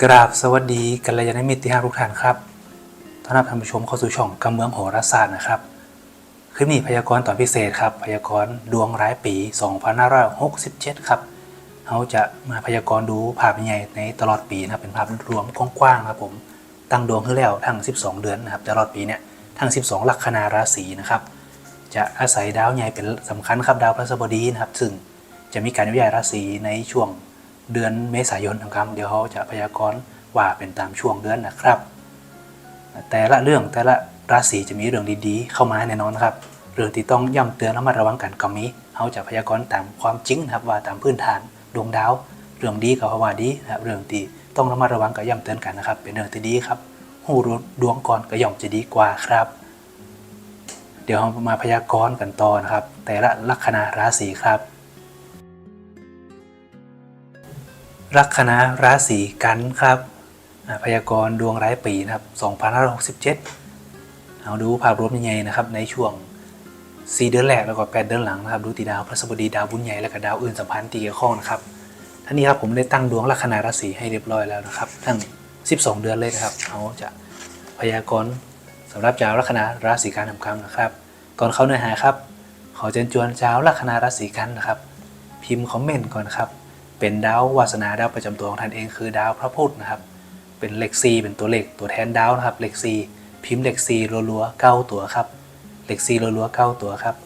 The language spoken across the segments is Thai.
กราบสวัสดีกัลยาณมิตรที่ห้าทุกท่านครับต้อนรับท่านผู้ชมเข้าสู่ช่องกำเมืองโหราศาสตร์นะครับคลิปนี้พยากรณ์ตอนพิเศษครับ พยากรณ์ดวงร้ายปี 2567 ครับเขาจะมาพยากรณ์ดูภาพใหญ่ในตลอดปีนะครับเป็นภาพรวมกว้างๆนะครับผมตั้งดวงขึ้นแล้วทั้ง 12 เดือนนะครับตลอดปีเนี่ยทั้ง 12 ลัคนาราศีนะครับจะอาศัยดาวใหญ่เป็นสำคัญครับดาวพฤหัสบดีนะครับซึ่งจะมีการย้ายราศีในช่วง เดือนเมษายนนะครับเดี๋ยวเขาจะพยากรณ์ว่าเป็นตามช่วงเดือนนะครับ แต่ละเรื่องแต่ละราศีจะมีเรื่องดีๆ เข้ามาแน่นอนครับ เรื่องที่ต้องย้ำเตือนระมัดระวังกันก็มีเขาจะพยากรณ์ตามความจริงนะครับว่าตามพื้นฐานดวงดาว เรื่องดีกับภาว่าดีนะครับเรื่องที่ต้องระมัดระวังก็ย้ำเตือนกันนะครับ เป็นเรื่องที่ดีครับหูรู้ดวงก่อนก็ย่อมจะดีกว่าครับ เดี๋ยวเรามาพยากรณ์กันต่อนะครับ แต่ละลัคนาราศีครับ ลัคนาราศีกันครับพยากรณ์ดวงร้ายปีนะครับ2567 เอาดูภาพรวมยังไงนะครับ ในช่วง 4 เดือนแรกแล้วก็ 8 เดือนหลังนะครับ ดูตีดาวพระสบดีดาวบุญใหญ่และก็ดาวอื่นสัมพันธ์ที่เกี่ยวข้องนะครับท่านี้ครับผมได้ตั้งดวงลัคนาราศีให้เรียบร้อยแล้วนะครับ ทั้ง 12 เดือนเลยนะครับเขาจะพยากรณ์สำหรับชาวลัคนาราศีกันทำคำนะครับ ก่อนเข้าเนื้อหาครับ ขอเชิญชวนชาวลัคนาราศีกันนะครับ พิมพ์คอมเมนต์ก่อนครับ เป็นดาววาสนาดาวประจำตัวของท่านเองคือดาวพระพุธนะครับ เป็นเลขซีเป็นตัวเลขตัวแทนดาวนะครับเลขซีพิมพ์เลขซีรัวๆเก้าตัวครับเลขซีรัวๆเก้าตัวครับ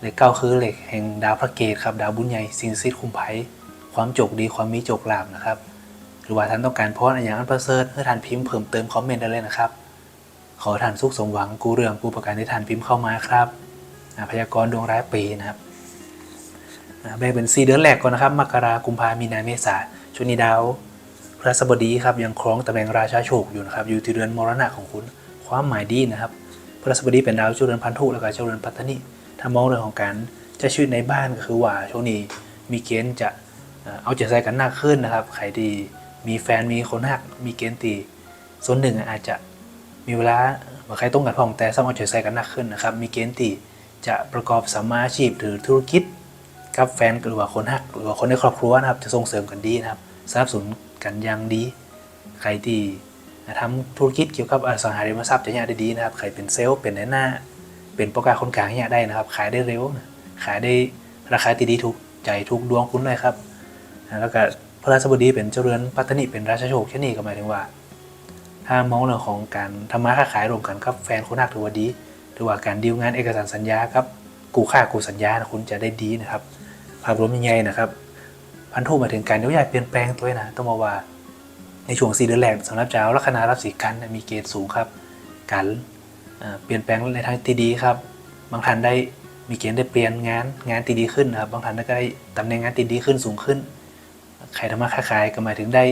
เลขเก้าคือเลขแห่งดาวพระเกตครับดาวบุญใหญ่สินซิดคุมไผ่ความจกดีความมีจกลาบนะครับ หรือว่าท่านต้องการพรอะไรอย่างอันประเสริฐให้ท่านพิมพ์เพิ่มเติมคอมเมนต์ได้เลยนะครับ ขอท่านสุขสมหวังกูเรื่องกูประการที่ท่านพิมพ์เข้ามาครับอ่าพยากรณ์ดวงร้ายปีนะครับ แบ่งเป็น4เดือนแรกก่อนนะครับมกรากุมภามีนาเมษาช่วงนี้ดาวพระสบดีครับยังครองตำแหน่งราชาโชคอยู่นะครับอยู่ที่เรือนมรณะของคุณความหมายดีนะครับพระสบดีเป็นดาวเจ้าเรือนพันธุแล้วก็เจ้าเรือนปัตตนิถ้ามองเรื่องของการใช้ชีวิตในบ้านก็คือว่าช่วงนี้มีเกณฑ์จะเอ่อเอาใจใส่กันหนักขึ้นนะครับใครที่มีแฟนมีคนหักมีเกณฑ์ตีส่วนหนึ่งอาจจะมีเวลาบ่ใครต้องกันพร้อมแต่สามารถเอาใจใส่กันหนักขึ้นนะครับมีเกณฑ์ตีจะประกอบสัมมาอาชีพหรือธุรกิจ กับแฟนหรือว่าคนหักหรือว่าคนในครอบครัวนะครับ จะส่งเสริมกันดีนะครับสนับสนุนกันอย่างดี ใครที่ทำธุรกิจเกี่ยวกับอสังหาริมทรัพย์จะเนี่ยได้ดีนะครับ ใครเป็นเซลล์เป็นในหน้า เป็นโปรแกรมคนกลางเนี่ยได้นะครับ ขายได้เร็ว ขายได้ราคาที่ดีถูกใจถูกดวงคุณเลยครับ แล้วก็พระราชบดีเป็นเจรือนปัตตนิเป็นราชโชคเช่นี้ก็หมายถึงว่า ถ้ามองเรื่องของการทำมาค้าขายรวมกันกับแฟนคนหักถือว่าดี หรือว่าการดีลงานเอกสารสัญญาครับกูค่ากูสัญญานะคุณจะได้ดีนะครับ ภาพรวมยังไงนะครับ พันธุมาถึงการย้ายเปลี่ยนแปลงตัวเองนะต้องมาว่า ในช่วงสี่เดือนแรกสำหรับชาลัคนาราศีกันมีเกณฑ์สูงครับการเปลี่ยนแปลงในทางที่ดีครับ บางท่านได้มีเกณฑ์ได้เปลี่ยนงานงานที่ดีขึ้นนะครับ บางท่านก็ได้ตำแหน่งงานที่ดีขึ้นสูงขึ้นใครทำมาค้าขายก็หมายถึงได้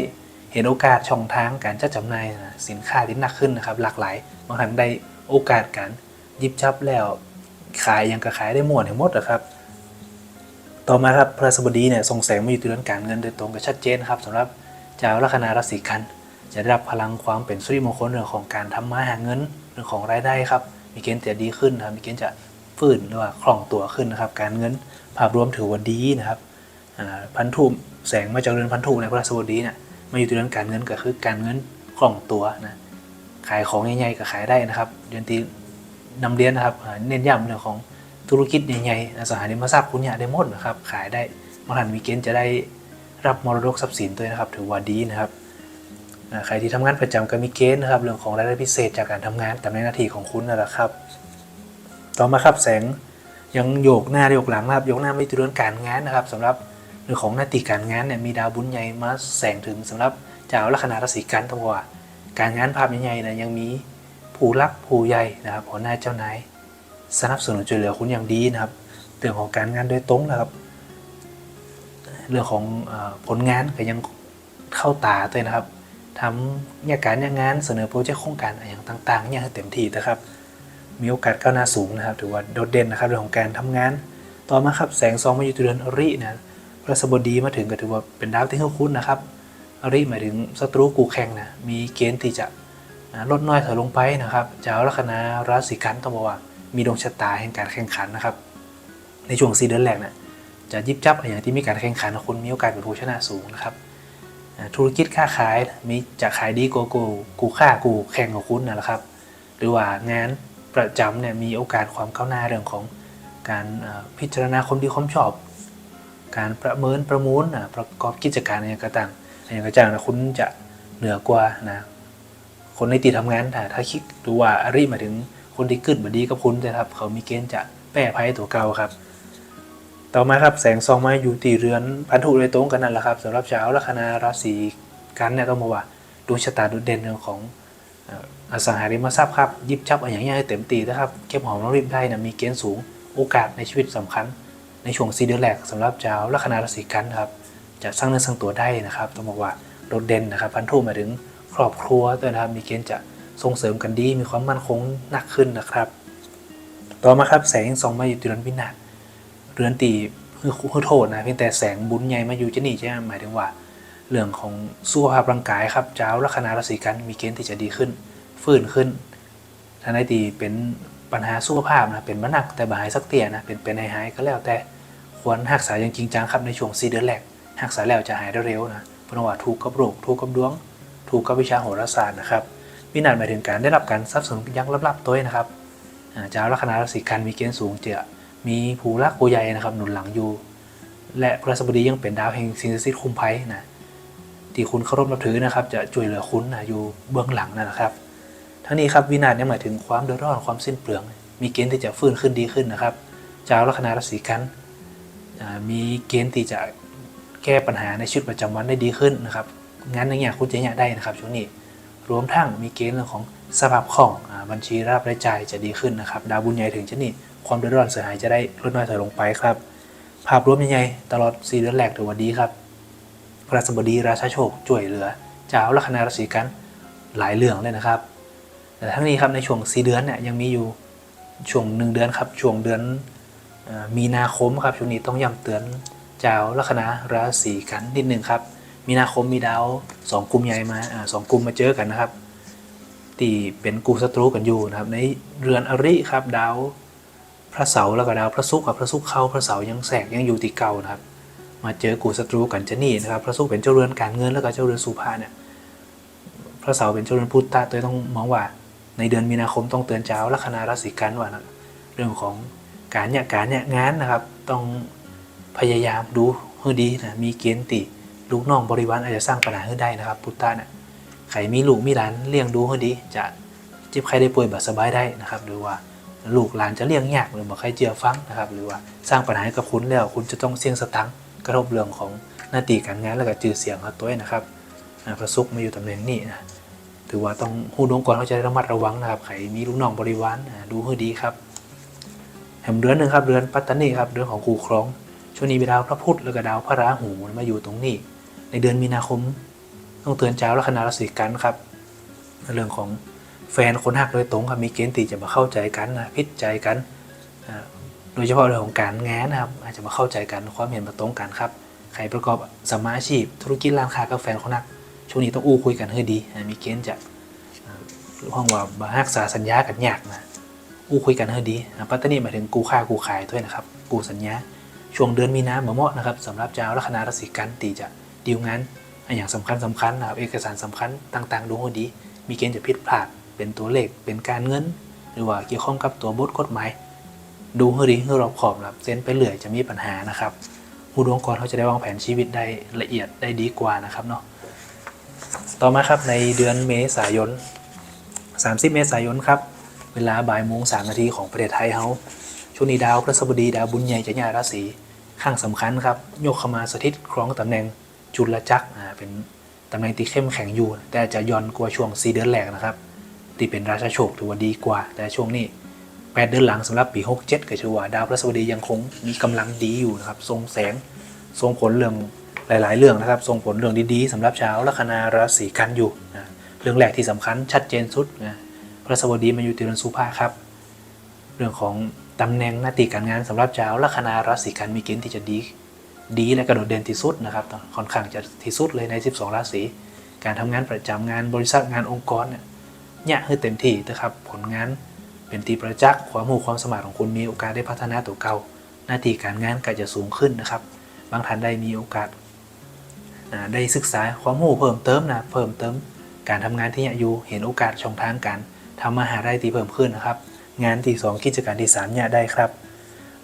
เห็นโอกาสช่องทางการจัดจำหน่ายสินค้าที่หนักขึ้นนะครับ หลากหลาย บางท่านได้โอกาสการยิบจับแล้วขายยังก็ขายได้หมดให้งหมดนะครับ ต่อมาครับพระสบดีเนี่ยส่งแสงมาอยู่ที่เรื่อนการเงินโดยตรงก็ชัดเจนครับสำหรับชาวลัคนาราศีกัน จะได้รับพลังความเป็นสุริมงคลเรื่องของการทำมาหาเงินเรื่องของรายได้ครับมีเกณฑ์จะดีขึ้นนะครับมีเกณฑ์จะฟื้นหรือว่าคล่องตัวขึ้นนะครับการเงินภาพรวมถือว่าดีนะครับพันธุแสงมาจากเรือนพันธุในพระสบดีเนี่ยมาอยู่ที่เรื่อนการเงินก็คือการเงินคล่องตัวนะขายของใหญ่ๆก็ขายได้นะครับเดือนตีนำเรียนนะครับเน้นย้ำเรื่องของ ธุรกิจใหญ่ๆอสังหาริมทรัพย์คุณเนี่ยได้หมดนะครับขายได้บางท่านมีเกณฑ์จะได้รับมรดกทรัพย์สินด้วยนะครับ ถือว่าดีนะครับใครที่ทำงานประจำก็มีเกณฑ์นะครับ เรื่องของรายได้พิเศษจากการทำงานตำแหน่งหน้าที่ของคุณนั่นแหละครับ ต่อมาครับแสงยังโยกหน้าโยกหลังนะครับโยกหน้าไม่ถือเรื่องการงานนะครับสำหรับเรื่องของหน้าที่การงานเนี่ยมีดาวบุญใหญ่มาแสงถึงสำหรับเจ้าลัคนาราศีกันทั้งว่าการงานภาพใหญ่ๆนะยังมีผู้รักผู้ใหญ่นะครับหัวหน้าเจ้านาย สนับสนุนช่วยเหลือคุณอย่างดีนะครับเรื่องของการงานโดยตรงนะครับ เรื่องของผลงานก็ยังเข้าตาตัวเองนะครับทำเนี่ยการเนี่ยงานเสนอโปรเจกต์โครงการอะไรอย่างต่างๆเนี่ยให้เต็มที่นะครับ มีโอกาสก้าวหน้าสูงนะครับถือว่าโดดเด่นนะครับเรื่องของการทำงาน ต่อมาครับแสงซองมาอยู่ที่เดือนอรินะพระสบดีมาถึงก็ถือว่าเป็นดาวที่เข้าคุ้นนะครับอริหมายถึงศัตรูกูแข่งนะมีเกณฑ์ที่จะลดน้อยถอยลงไปนะครับเจ้าลัคนาราศีกันต้องบอกว่า มีดวงชะตาแห่งการแข่งขันนะครับ ในช่วงสี่เดือนแรกนะจะยิบจับอย่างที่มีการแข่งขันคุณมีโอกาสเป็นผู้ชนะสูงนะครับธุรกิจค้าขายมีจะขายดีกว่ากูกูค่ากูแข่งกับคุณนั่นแหละครับ หรือว่างานประจำเนี่ยมีโอกาสความก้าวหน้าเรื่องของการพิจารณาความดีความชอบ การประเมินประมูลอะประกอบกิจการอะไรก็ต่างอะไรก็จ้างนะคุณจะเหนือกว่านะคนในตีทำงานถ้าถ้าคิดดูว่าอริมาถึง คนที่กึดบดีกับคุณนะครับ เขามีเกณฑ์จะแปรภัยตัวเก่าครับ ต่อมาครับแสงซองมาอยู่ตีเรือนพันธุเลยตรงกันนั่นแหละครับสำหรับชาวลัคนาราศีกันเนี่ยต้องบอกว่าดวงชะตาโดดเด่นเรื่องของอสังหาริมทรัพย์ครับยิบจับอะไรอย่างเงี้ยให้เต็มตีนะครับเก็บหอมรอมริบได้นะมีเกณฑ์สูงโอกาสในชีวิตสำคัญ ในช่วงซีเดือนแรกสำหรับชาวลัคนาราศีกันครับจะสร้างเนื้อสร้างตัวได้นะครับต้องบอกว่าโดดเด่นนะครับพันธุหมายถึงครอบครัวด้วยนะครับมีเกณฑ์จะ ส่งเสริมกันดีมีความมั่นคงหนักขึ้นนะครับ ต่อมาครับแสงส่องมาอยู่ที่เรือนพินาศเรือนตีคือคือโทษนะเพียงแต่แสงบุญใหญ่มาอยู่จะหนีใช่ไหมหมายถึงว่า เรื่องของสุขภาพร่างกายครับเจ้าลัคนาราศีกันมีเกณฑ์ที่จะดีขึ้น ฟื้นขึ้นถ้าในตีเป็นปัญหาสุขภาพนะเป็นมาหนักแต่บ่หายสักเตียนะเป็นเป็นหายๆก็แล้วแต่ควรรักษาอย่างจริงจังครับในช่วงซีเดือนแรกรักษาแล้วจะหายได้เร็วนะเพราะว่าถูกกับโรคถูกกับดวง ถูกกับวิชาโหราศาสตร์นะครับ วินาศหมายถึงการได้รับการสนับสนุนยังลับๆตัวนะครับอ่าเจ้าลัคนาราศีกันมีเกณฑ์สูงเจอมีผู้รักผู้ใหญ่นะครับ หนุนหลังอยู่ และพระสบดียังเป็นดาวแห่งสิ่งศักดิ์สิทธิ์คุ้มภัยนะที่คุณเคารพนับถือนะครับ จะช่วยเหลือคุณนะอยู่เบื้องหลังนั่นแหละครับ ทั้งนี้ครับวินาศเนี่ยหมายถึงความเดือดร้อนความสิ้นเปลือง มีเกณฑ์ที่จะฟื้นขึ้นดีขึ้นนะครับชาวลัคนาราศีกันมีเกณฑ์ที่จะแก้ปัญหาในชีวิตประจำวันได้ดีขึ้นนะครับงานในอย่างคุณจะเนี่ยได้นะครับช่วงนี้ รวมทั้งมีเกณฑ์เรื่องของสภาพคล่องบัญชีรับรายจ่ายจะดีขึ้นนะครับ ดาวบุญใหญ่ถึงชนิดความเดือดร้อนเสียหายจะได้ลดน้อยถอยลงไปครับ ภาพรวมยังไงตลอด 4 เดือนแรกถือว่าดีครับ พระสบดีราชาโชคช่วยเหลือเจ้าลัคนาราศีกันหลายเรื่องเลยนะครับ แต่ทั้งนี้ครับในช่วง 4 เดือนเนี่ยยังมีอยู่ช่วงหนึ่งเดือนครับช่วงเดือนมีนาคมครับช่วงนี้ต้องย้ำเตือนเจ้าลัคนาราศีกันนิดหนึ่งครับ มีนาคมมีดาวสองกลุ่มใหญ่มาอ่าสองกลุ่มมาเจอกันนะครับที่เป็นกูศัตรูกันอยู่นะครับ ในเรือนอริครับดาวพระเสาร์แล้วก็ดาวพระศุกร์กับพระศุกร์เข้าพระเสายังแสกยังอยู่ที่เก่านะครับ มาเจอกูศัตรูกันจะนี่นะครับ พระศุกร์เป็นเจ้าเรือนการเงินแล้วก็เจ้าเรือนสุภาเนี่ยพระเสาร์เป็นเจ้าเรือนพุทธะตัวต้องมองว่า ในเดือนมีนาคมต้องเตือนเจ้าลัคนาราศีกันว่านะเรื่องของการเนี่ยการเนี่ยงานนะครับ ต้องพยายามดูให้ดีนะมีเกณฑ์ติ ลูกน้องบริวารอาจจะสร้างปัญหาให้ได้นะครับ พุทธะเนี่ยใครมีลูกมีหลานเลี้ยงดูให้ดี จะเจ็บใครได้ป่วยแบบสบายได้นะครับ หรือว่าลูกหลานจะเลี้ยงยากหรือบ่ใครเจือฟังนะครับ หรือว่าสร้างปัญหาให้กับคุณแล้วคุณจะต้องเสี่ยงสตังค์กระทบเรื่องของหน้าที่การงานแล้วก็จือเสียงเขาตัวเองนะครับอ่าพระศุกมาอยู่ตำแหน่งนี้นะถือว่าต้องหูดวงก่อนเขาจะได้ระมัดระวังนะครับใครมีลูกน้องบริวารดูให้ดีครับแหมเดือนหนึ่งครับเดือนปัตตานีครับเดือนของคูครองช่วงนี้มีดาวพระพุธแล้วก็ดาวพระราหูมาอยู่ตรงนี้ ในเดือนมีนาคม ต้องเตือนเจ้าลัคนาราศีกันครับ เรื่องของแฟนคนหักโดยตรงครับมีเกณฑ์ตีจะมาเข้าใจกันนะพิจใจกันโดยเฉพาะเรื่องของการงานนะครับ อาจจะมาเข้าใจกันความเห็นมาตรงกันครับใครประกอบสมาชีพ ธุรกิจร้านค้ากับแฟนเขานักช่วงนี้ต้องอู้คุยกันให้ดีมีเกณฑ์จะห้องว่าบารักษาสัญญากันยากนะอู้คุยกันให้ดีปัตตานีหมายถึงกูค่ากูขายด้วยนะครับกูสัญญาช่วงเดือนมีนาเหมาะนะครับสำหรับเจ้าลัคนาราศีกันตีจะ ดีลงานอะอย่างสำคัญสำคัญนะครับเอกสารสำคัญต่างๆดูให้ดี มีเกณฑ์จะผิดพลาด เป็นตัวเลข เป็นการเงิน หรือว่าเกี่ยวข้องกับตัวบทกฎหมาย ดูให้ดีให้รอบขอบนะครับเส้นไปเรื่อยจะมีปัญหานะครับผู้ดวงกรเขาจะได้วางแผนชีวิตได้ละเอียดได้ดีกว่านะครับเนาะ ต่อมาครับในเดือนเมษายน 30 เมษายนครับ เวลาบ่ายโมงสามนาทีของประเทศไทยเฮาช่วงนี้ดาวพฤษบดีดาวบุญใหญ่จะย้ายราศีข้างสำคัญครับ โยกเข้ามาสถิตครองตำแหน่ง จุลจักรเป็นตำแหน่งที่เข้มแข็งอยู่ แต่จะย่อนกว่าช่วง4เดือนแรกนะครับ ที่เป็นราชาโชคถือว่าดีกว่า แต่ช่วงนี้แปดเดือนหลังสำหรับปี 67 ก็ชื่อว่าดาวพฤหัสบดียังคงมีกำลังดีอยู่นะครับทรงแสงทรงผลเรื่องหลาย ๆ เรื่องนะครับทรงผลเรื่องดี ๆสำหรับชาวลัคนาราศีกันอยู่นะเรื่องแรกที่สำคัญชัดเจนสุดนะพฤหัสดีมาอยู่ติรันสุภาครับ เรื่องของตำแหน่งหน้าที่การงานสำหรับชาวลัคนาราศีกันมีเกณฑ์ที่จะดี ดีและกระโดดเด่นที่สุดนะครับค่อนข้างจะที่สุดเลยใน 12 ราศีการทำงานประจำงานบริษัทงานองค์กรเนี่ยเนี่ยให้เต็มที่นะครับผลงานเป็นตีประจักษ์ความหูความสมารของคุณมีโอกาสได้พัฒนาตัวเก่า หน้าที่การงานก็จะสูงขึ้นนะครับ บางท่านได้มีโอกาสได้ศึกษาความรู้เพิ่มเติมนะเพิ่มเติม การทำงานที่เนี่ยอยู่เห็นโอกาสช่องทางการทำมาหารายได้เพิ่มขึ้นนะครับ งานที่สองกิจการที่สามเนี่ยได้ครับ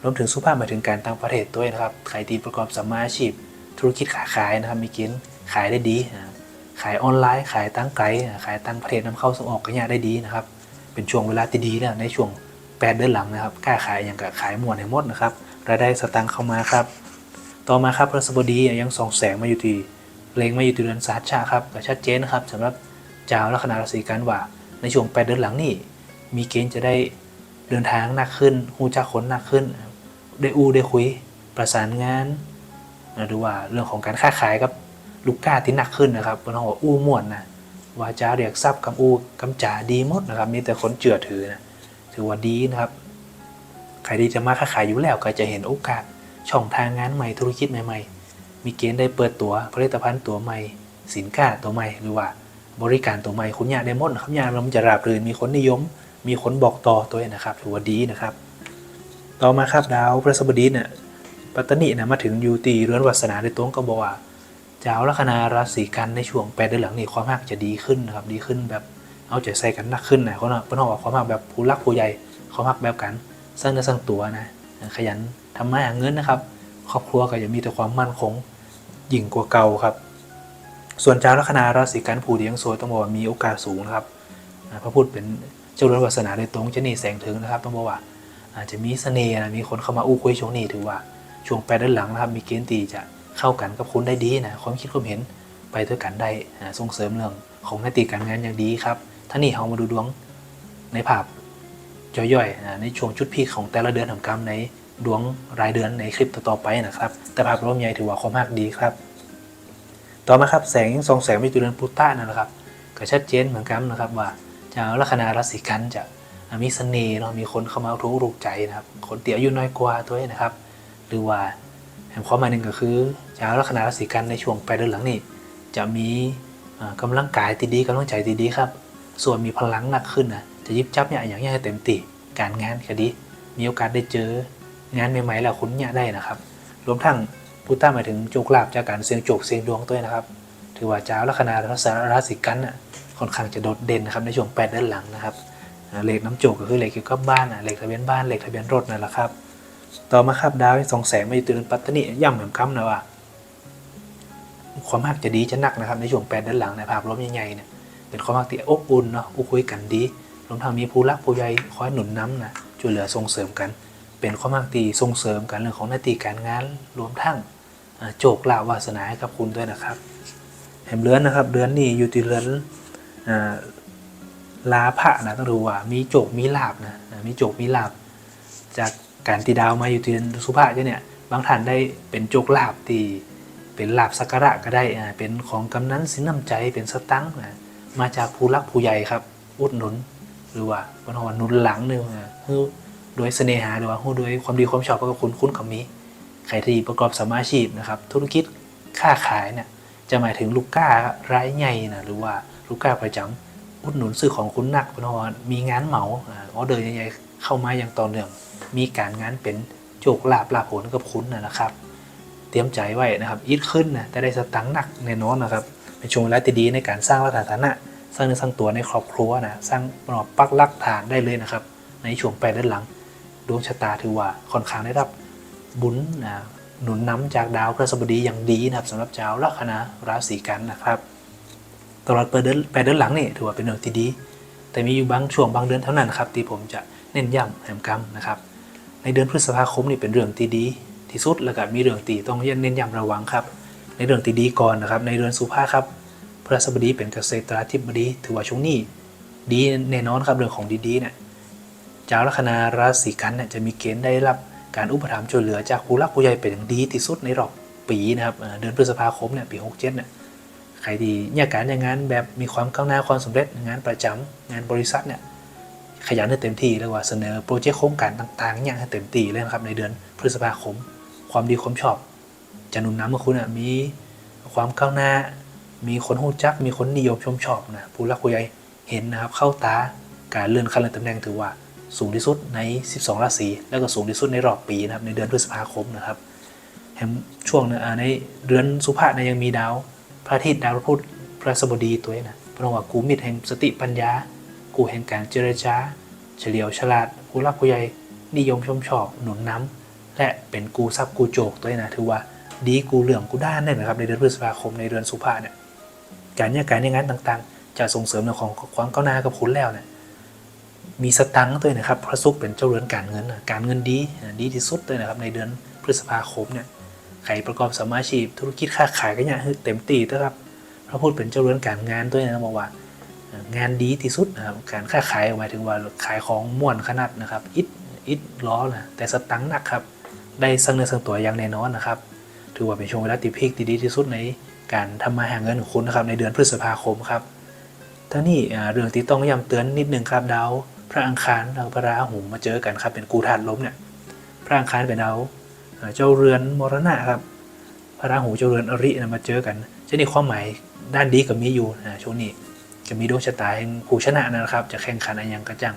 รวมถึงสุภาพหมายถึงการต่างประเทศด้วยนะครับใครที่ประกอบสัมมาอาชีพ ธุรกิจขาขายนะครับมีเกณฑ์ขายได้ดีนะครับขายออนไลน์ ขายตั้งไกลขายตั้งประเทศนำเข้าส่งออกก็เนี่ยได้ดีนะครับ เป็นช่วงเวลาที่ดีนะในช่วงแปดเดือนหลังนะครับกล้าขายอย่างกับขายหมวดให้หมดนะครับรายได้สตังค์เข้ามาครับ ต่อมาครับพระสบดียังส่องแสงมาอยู่ที่เลงมาอยู่ที่เรือนสาชาครับก็ชัดเจนนะครับสำหรับเจ้าลัคนาราศีกันว่า ในช่วงแปดเดือนหลังนี่มีเกณฑ์จะได้เดินทางหนักขึ้นหูจักคนหนักขึ้น ได้อู้ได้คุย ประสานงานหรือว่าเรื่องของการค้าขายกับลูกค้าที่หนักขึ้นนะครับบนหัวาอู้ม่วนนะวาจาเรียกทรัพย์กำอู้กำจ่าดีหมดนะครับมีแต่คนเจือถือนะถือว่าดีนะครับใครที่จะมาค้าขายอยู่แล้วก็จะเห็นโอกาสช่องทางงานใหม่ธุรกิจใหม่ ๆ มีเกณฑ์ได้เปิดตัวผลิตภัณฑ์ตัวใหม่ สินค้าตัวใหม่ หรือว่าบริการตัวใหม่คุณยาได้หมดนะครับยามันจะราบรื่นมีคนนิยม มีคนบอกต่อตัวนะครับถือว่าดีนะครับ ต่อมาครับดาวพฤหัสบดีเนี่ยปัตตนินะมาถึงยูตีเรือนวัสนาในตัวก็บอกว่าเจ้าลัคนาราศีกันในช่วงแปดเดือนหลังนี้ความรักจะดีขึ้นนะครับดีขึ้นแบบเอาใจใส่กันหนักขึ้นนะเพราะว่าเพราะว่าความรักแบบผู้รักผู้ใหญ่ความรักแบบกันสร้างเนื้อสร้างตัวนะขยันทำมาหาเงินนะครับ ครอบครัวก็จะมีแต่ความมั่นคงยิ่งกว่าเก่าครับ ส่วนเจ้าลัคนาราศีกันผู้ที่ยังโสดต้องบอกว่ามีโอกาสสูงนะครับพระพุทธเป็นเจ้าเรือนวาสนาโดยตรงจะนี่แสงถึงนะครับต้องบอกว่า อาจจะมีเสน่ห์นะมีคนเข้ามาอู้คุยช่วงนี้ถือว่าช่วงแปดเดือนหลังนะครับมีเกณฑ์ตีจะเข้ากันกับคุณได้ดีนะความคิดความเห็นไปด้วยกันได้ส่งเสริมเรื่องของหน้าที่การงานอย่างดีครับท่านี่เรามาดูดวงในภาพย่อยๆในช่วงชุดพีคของแต่ละเดือนของกรรมในดวงรายเดือนในคลิปต่อๆไปนะครับ แต่ภาพรวมใหญ่ถือว่าความมากดีครับ ต่อมาครับแสงส่องแสงไปอยู่เดือนพุตตานั่นแหละครับ ก็ชัดเจนเหมือนกันนะครับว่าเจ้าลัคนาราศีกันจะ มีเสน่ห์เนาะมีคนเข้ามาทุกรูกใจนะครับ คนเตี่ยอายุน้อยกว่าตัวเองนะครับ หรือว่าแห่งความหมายหนึ่งก็คือชาวลัคนาราศีกันในช่วงแปดเดือนหลังนี่จะมีอ่ากำลังกายที่ดีกำลังใจที่ดีครับ ส่วนมีพลังหนักขึ้นนะจะยิบจับเนี่ยอย่างเงี้ยให้เต็มตีการงานก็ดีมีโอกาสได้เจองานใหม่ๆแล้วคุณเนี่ยได้นะครับ รวมทั้งพุทธาหมายถึงโจกลาบจากการเสี่ยงโจกเสี่ยงดวงตัวเองนะครับ ถือว่าเจ้าลัคนาราศีกันน่ะค่อนข้างจะโดดเด่นนะครับในช่วงแปดเดือนหลังนะครับ เลขน้ำโจกก็คือเลขเกี่ยวกับบ้านอะเลขทะเบียนบ้านเลขทะเบียนรถนั่นแหละครับ ต่อมาครับดาวที่สองแสงมาอยู่ตัวเดือนปัตตานีย่ำเหมือนคำนะว่าความหักจะดีจะหนักนะครับในช่วงแปดดือนหลังในภาพรวมใหญ่ๆเนี่ยเป็นความหักที่อบอุ่นเนาะอู้คุยกันดีรวมทั้งมีผู้รักผู้ใหญ่คอยหนุนน้ำนะช่วยเหลือส่งเสริมกัน เป็นความหักที่ส่งเสริมกันเรื่องของหน้าที่การงานรวมทั้งโจกลาวาสนาให้กับคุณด้วยนะครับแหมเรือนนะครับเรือนนี่อยู่ที่เรือนอ่า ลาภะนะต้องดูว่า มีโจกมีลาบนะมีโจกมีลาบ จากการตีดาวมาอยู่ที่สุภาพเนี่ยบางท่านได้เป็นโจกลาบที่เป็นลาบสักการะก็ได้อ่าเป็นของกำนันสินน้ำใจเป็นสตังค์นะมาจากผู้รักผู้ใหญ่ครับ อุดหนุนหรือว่าบนหัวหนุนหลังเนี่ยอ่าคือโดยเสน่หาหรือว่าฮู้โดยความดีความชอบก็คุณคุ้นกับมีใครที่ประกอบสมาชีพนะครับ ธุรกิจค้าขายเนี่ยจะหมายถึงลูกค้ารายใหญ่นะหรือว่าลูกค้าประจำ อุดหนุนซื้อของคุณนักพราะว่ามีงานเหมาออเดอร์ใหญ่ๆเข้ามาอย่างต่อเนื่อง มีการงานเป็นโจกลาบลาผลกับคุณนะนะครับ เตรียมใจไว้นะครับอีทขึ้นนะแต่ได้สตังค์หนักแน่นอนนะครับเป็นช่วงเวลาที่ดีในการสร้างรัฐฐานะสร้างเนื้อสร้างตัวในครอบครัวนะสร้างปนอบปักลักฐานได้เลยนะครับ ในช่วงแปดเดือนหลัง ดวงชะตาถือว่าค่อนข้างได้รับบุญนะหนุนน้ำจากดาวพฤหัสบดีอย่างดีนะครับสำหรับเจ้าลัคนาราศีกันนะครับ ตลอดแปดเดือนแปดเดือนหลังนี่ถือว่าเป็นเรื่องที่ดี แต่มีอยู่บางช่วงบางเดือนเท่านั้นครับที่ผมจะเน้นย้ำแหมกรรมนะครับ ในเดือนพฤษภาคมนี่เป็นเรื่องที่ดีที่สุดแล้วก็มีเรื่องตีต้องเน้นย้ำระวังครับ ในเรื่องที่ดีก่อนนะครับ ในเดือนสุภาครับพฤหัสบดีเป็นเกษตราธิบดี ถือว่าช่วงนี้ดีแน่นอนครับเรื่องของดีๆเนี่ยเจ้าลัคนาราศีกันเนี่ยจะมีเกณฑ์ได้รับการอุปถัมภ์ช่วยเหลือจากผู้รักผู้ใหญ่เป็นอย่างดีที่สุดในรอบปีนะครับเอ่อเดือนพฤษภาคมเนี่ยปี 67เนี่ย ใครที่เนี่ยการอย่างงานแบบมีความก้าวหน้าความสำเร็จงานประจำงานบริษัทเนี่ยขยันให้เต็มที่เรียว่าเสนอโปรเจกต์โครงการต่างๆอย่างให้เต็มที่เลยนะครับในเดือนพฤษภาคม ความดีความชอบ จะหนุนนำให้คุณอะมีความก้าวหน้า มีคนหูจัก มีคนนิยมชมชอบนะผู้รักผู้ใหญ่เห็นนะครับเข้าตาการเลื่อนขั้นเลื่อนตำแหน่งถือว่าสูงที่สุดใน 12 ราศีแล้วก็สูงที่สุดในรอบปีนะครับในเดือนพฤษภาคมนะครับแถมช่วงในเดือนสุภาษนะยังมีดาว ระอาทิตย์ดาวพุธพระสบดีตัวเองนะพราะว่ากูมิตรแห่งสติปัญญา กูแห่งการเจรจา เฉลียวฉลาดผู้รักผู้ใหญ่นิยมชมชอบหนุนน้ำและเป็นกูซับกูโจกตัวเองนะถือว่าดีกูเหลื่อมกูด้านเนี่ยนะครับในเดือนพฤษภาคมในเดือนสุภาเนี่ยการเนี่ยการเนี่ยงานต่างๆ จะส่งเสริมในของความก้าวหน้ากับคุณแล้วเนี่ยมีสตังค์ตัวเองนะครับพระศุกร์เป็นเจ้าเรือนการเงิน การเงินดีนะดีที่สุดเลยนะครับในเดือนพฤษภาคมเนี่ย ใครประกอบสมาชีพธุรกิจค้าขายก็เนี่ยเต็มตีนะครับพระพูดเป็นเจ้าเรือนการงานด้วยนะบอกว่างานดีที่สุดนะครับการค้าขายหมายถึงว่าขายของม่วนขนาดนะครับอิดอิดล้อนะแต่สตังค์หนักครับได้สร้างเนื้อสร้างตัวอย่างแน่นอนนะครับ ถือว่าเป็นช่วงเวลาติพีคที่ดีที่สุดในการทำมาหาเงินของคุณนะครับในเดือนพฤษภาคมครับท่านี่เรื่องที่ต้องย้ำเตือนนิดนึงครับดาวพระอังคารดาวพระราหูมาเจอกันครับเป็นกูธาตุล้มเนี่ยพระอังคารเป็นดาว เจ้าเรือนมรณะครับพระราหูเจ้าเรือนอรินะมาเจอกันจะนี่ความหมายด้านดีกับมีอยู่นะช่วงนี้จะมีดวงชะตาแห่งผู้ชนะนะครับ จะแข่งขันอะไรอย่างกระจัง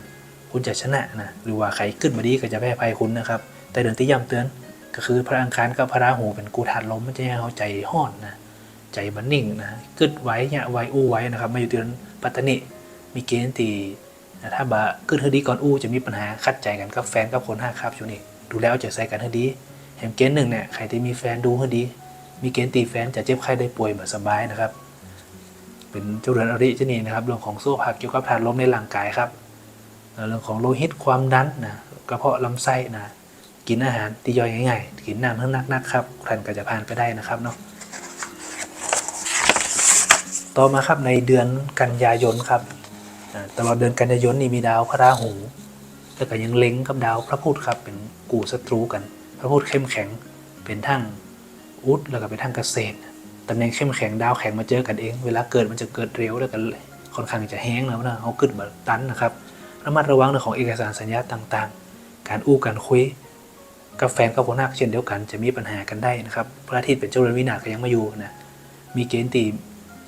คุณจะชนะนะหรือว่าใครขึ้นมาดีก็จะแพ้ภัยคุณนะครับ แต่เดือนที่ย้ำเตือนก็คือพระอังคารกับพระราหูเป็นกูธาตุลมมันจะให้เขาใจห้อนนะใจมันนิ่งนะกึดไว้เนี่ยไว้อู้ไว้นะครับมาอยู่เดือนปัตตนิมีเกณฑ์ตีนะถ้าบะกึดเฮดีก่อนอู้จะมีปัญหาคัดใจกันกับแฟนกับคนห้าครับช่วงนี้ดูแล้วจะใส่กันเฮดี แห่งเกณฑ์หนึ่งเนี่ยใครที่มีแฟนดูให้ดี มีเกณฑ์ตีแฟนจะเจ็บไข้ได้ป่วยแบบสบายนะครับ เป็นเจ้าเรือนอริเจนีนะครับเรื่องของสุขภาพเกี่ยวกับธาตุลมในร่างกายครับเรื่องของโลหิตความดันนะกระเพาะลำไส้นะกินอาหารที่ย่อยง่ายๆกินน้ำเพิ่มนักๆครับท่านก็จะผ่านไปได้นะครับเนาะต่อมาครับในเดือนกันยายนครับตลอดเดือนกันยายนนี่มีดาวพระราหูแล้วก็ยังเล็งกับดาวพระพุธครับเป็นกูศัตรูกัน พระพุธเข้มแข็งเป็นทั้งอุดแล้วก็เป็นทั้งเกษตรตำแหน่งเข้มแข็งดาวแข็งมาเจอกันเอง เวลาเกิดมันจะเกิดเร็วแล้วก็ค่อนข้างจะแห้งแล้วนะเอาขึ้นแบบตันนะครับระมัดระวังเรื่องของเอกสารสัญญาต่างๆ การอู้การคุยกับแฟนกับหัวหน้าเช่นเดียวกันจะมีปัญหากันได้นะครับพระอาทิตย์เป็นเจ้าเรือนวินาศก็ยังไมาอยู่นะมีเกณฑ์ตี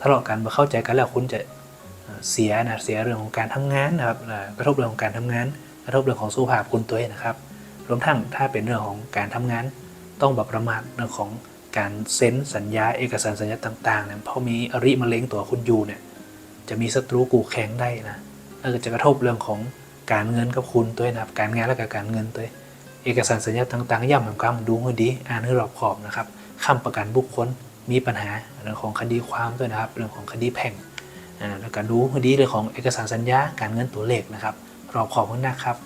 ทะเลาะกันมาเข้าใจกันแล้วคุณจะเสียนะเสียเรื่องของการทำงานนะครับกระทบเรื่องของการทำงาน กระทบเรื่องของสุขภาพคุณตัวเองนะครับ รวมทั้งถ้าเป็นเรื่องของการทำงาน ต้องแบบประมาทเรื่องของการเซ็นสัญญาเอกสารสัญญาต่างๆเนี่ยเพราะมีอริมาเล็งตัวคุณอยู่เนี่ยจะมีศัตรูกูแข่งได้นะแล้วก็จะกระทบเรื่องของการเงินกับคุณตัวนะครับการงานและก็การเงินตัวเอกสารสัญญาต่างๆย่ำแห่งความดูให้ดีอ่านให้รอบขอบนะครับค้ำประกันบุคคลมีปัญหาเรื่องของคดีความด้วยนะครับเรื่องของคดีแพ่งอ่าแล้วก็ดูให้ดีเรื่องของเอกสารสัญญาการเงินตัวเลขนะครับรอบขอบข้างหน้าครับ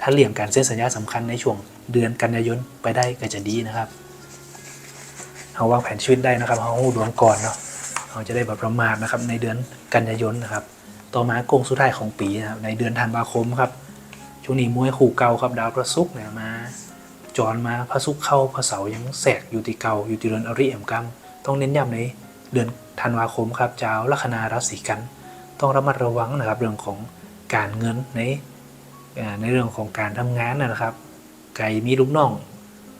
ถ้าเลี่ยงการเซ็นสัญญาสำคัญในช่วงเดือนกันยายนไปได้ก็จะดีนะครับเอาวางแผนชีวิตได้นะครับเอาดวงก่อนเนาะเราจะได้แบบประมาทนะครับในเดือนกันยายนนะครับ ต่อมาโกงสุดท้ายของปีนะครับในเดือนธันวาคมครับช่วงนี้มวยคู่เก่าครับดาวพระศุกร์เนี่ยมาจรมาพระศุกร์เข้าพระเสายังแสกอยู่ที่เก่าอยู่ที่เรือนอริแอมกรรมต้องเน้นย้ำในเดือนธันวาคมครับเจ้าลัคนาราศีกัน ต้องระมัดระวังนะครับเรื่องของการเงินใน ในเรื่องของการทำงานนะครับใครมีลูกน้อง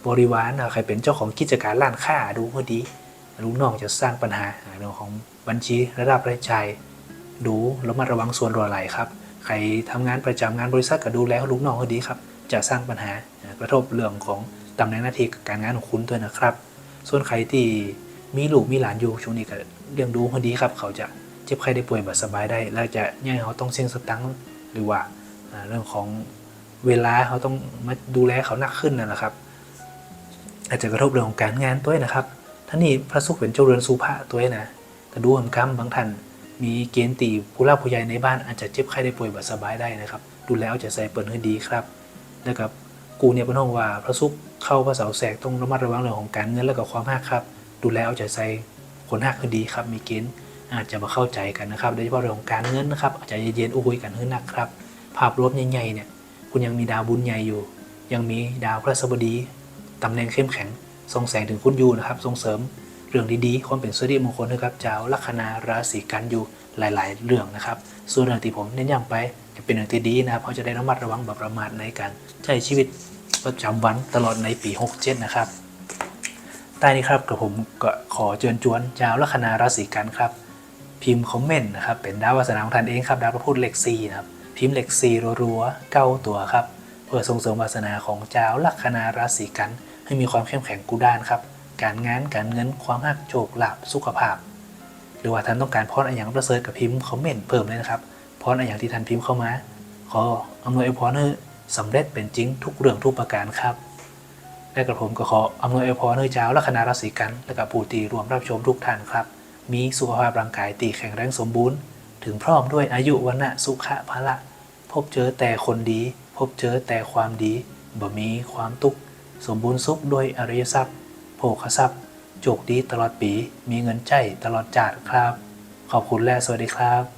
บริวารนะใครเป็นเจ้าของกิจการร้านค้าดูให้ดีลูกน้องจะสร้างปัญหาเรื่องของบัญชีระดับรายจ่ายดูระมัดระวังส่วนรั่วไหลครับใครทำงานประจำงานบริษัทก็ดูแลลูกน้องให้ดีครับจะสร้างปัญหากระทบเรื่องของตำแหน่งหน้าที่การงานของคุณด้วยนะครับ ส่วนใครที่มีลูกมีหลานอยู่ช่วงนี้ก็เลี้ยงดูให้ดีครับ เขาจะเจ็บไข้ได้ป่วยแบบสบายได้ และจะย่ให้เขาต้องเสี่ยงสตังค์หรือว่า เรื่องของเวลาเขาต้องมาดูแลเขาหนักขึ้นนั่นแหละครับ อาจจะกระทบเรื่องของการงานตัวนะครับท่านนี้พระสุขเป็นเจ้าเรือนสุภาตัวนะกระดูกกำบางท่านมีเกณฑ์ตีผู้ร่าผู้ใหญ่ในบ้านอาจจะเจ็บไข้ได้ป่วยแบบสบายได้นะครับ ดูแลเอาใจใส่เปิดให้ดีครับแล้วกับกูเนี่ยเป็นห้องว่าพระสุขเข้าพระเสาแสกต้องระมัดระวังเรื่องของการเงินและกับความหักครับ ดูแลเอาใจใส่คนหักให้ดีครับมีเกณฑ์อาจจะมาเข้าใจกันนะครับโดยเฉพาะเรื่องของการเงินนะครับอาจจะเย็นๆอุ้ยกันให้หนักครับ ภาพรวมใหญ่ๆเนี่ยคุณยังมีดาวบุญใหญ่อยู่ ยังมีดาวพระศัสบดีตำแหน่งเข้มแข็งส่งแสงถึงคุณอยู่นะครับ ส่งเสริมเรื่องดีๆ ความเป็นสิริมงคลให้กับเจ้าลัคนาราศีกันอยู่หลาย ๆ เรื่องนะครับ ส่วนเรื่องที่ผมเน้นย้ำไปจะเป็นเรื่องที่ดีนะครับเพราะจะได้ระมัดระวังแบบประมาทในการใช้ชีวิตประจำวันตลอดในปี 67 นะครับใต้นี้ครับกับผมก็ขอเชิญชวนเจ้าลัคนาราศีกันครับ พิมพ์คอมเมนต์นะครับเป็นดาววาสนาของท่านเองครับดาวพระพุธเลขซีนะครับ พิมพ์เลขซีรัวๆเก้าตัวครับ เพื่อส่งเสริมวาสนาของเจ้าลัคนาราศีกัน ให้มีความเข้มแข็งกูด้านครับ การงานการเงินความหักโชคลาภสุขภาพ หรือว่าท่านต้องการพรออย่างประเสริฐกับพิมพ์คอมเมนต์เพิ่มเลยนะครับพรออย่างที่ท่านพิมพ์เข้ามาขออำนวยอพรให้สำเร็จเป็นจริงทุกเรื่องทุกประการครับและกระผมก็ขออำนวยอพรให้เจ้าละคณะราศีกัน และกับผู้ตีรวมรับชมทุกท่านครับ มีสุขภาพร่างกายตีแข็งแรงสมบูรณ์ ถึงพร้อมด้วยอายุวันะสุขะพละ พบเจอแต่คนดี พบเจอแต่ความดีบ่มีความทุกข์สมบูรณ์สุขด้วยอริยทรัพย์ โภคทรัพย์โจกดีตลอดปี มีเงินใจตลอดจาดครับ ขอบคุณและสวัสดีครับ